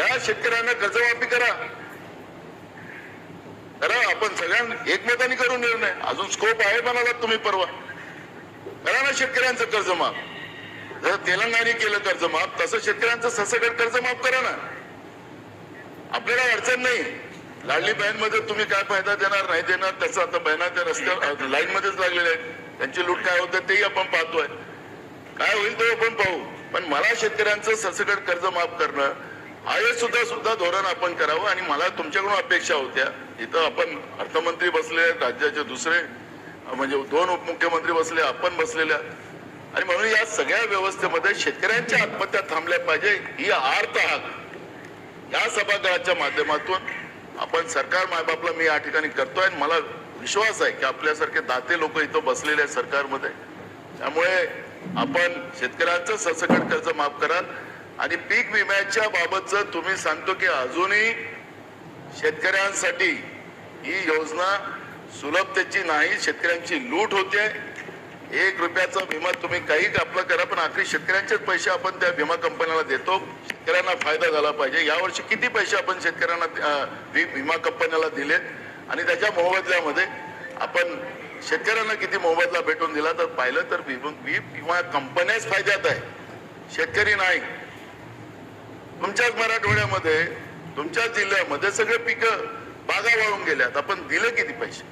या शेतकऱ्यांना कर्जमाफी करा. करा आपण सगळ्यांना एकमताने करू निर्णय. अजून स्कोप आहे म्हणाला तुम्ही परवा. करा ना शेतकऱ्यांचं कर्जमाफ. जर तेलंगणाने केलं कर्जमाफ तसं शेतकऱ्यांचं ससकट कर्ज माफ करा ना. आपल्याला अडचण नाही. लाडली बहीणमध्ये तुम्ही काय फायदा देणार नाही देणार त्याचं आता बहिणा त्या रस्त्यावर लाईन मध्येच लागलेले आहेत. त्यांची लूट काय होते तेही आपण पाहतोय. काय होईल ते आपण पाहू. पण मला शेतकऱ्यांचं ससगट कर्ज माफ करणं हा सुद्धा सुद्धा धोरण आपण करावं आणि मला तुमच्याकडून अपेक्षा होत्या. इथं आपण अर्थमंत्री बसले राज्याचे दुसरे म्हणजे दोन उपमुख्यमंत्री बसले आपण बसलेल्या. आणि म्हणून या सगळ्या व्यवस्थेमध्ये शेतकऱ्यांच्या आत्महत्या थांबल्या पाहिजे ही आर्त हाक या सभागृहाच्या माध्यमातून आपण सरकार मायबापला मी या ठिकाणी करतोय आणि मला विश्वास आहे की आपल्यासारखे दाते लोक इथं बसलेले आहेत सरकारमध्ये. त्यामुळे आपण शेतकऱ्यांचं ससकट कर्ज माफ कराल. आणि पीक विम्याच्या बाबतचं तुम्ही सांगतो की अजूनही शेतकऱ्यांसाठी ही योजना सुलभतेची नाही शेतकऱ्यांची लूट होते. एक रुपयाचा विमा तुम्ही काही आपलं करा पण आखरी शेतकऱ्यांचेच पैसे आपण त्या विमा कंपन्याला देतो. शेतकऱ्यांना फायदा झाला पाहिजे. यावर्षी किती पैसे आपण शेतकऱ्यांना विमा कंपन्याला दिलेत? आणि त्याच्या मोबदल्यामध्ये आपण शेतकऱ्यांना किती मोबदला भेटून दिला? तर पाहिलं तर विमा कंपन्याच फायद्यात आहे. शेतकरी नाही. तुमच्याच मराठवाड्यामध्ये तुमच्याच जिल्ह्यामध्ये सगळे पिकं बागा वाळून गेल्यात. आपण दिले किती पैसे?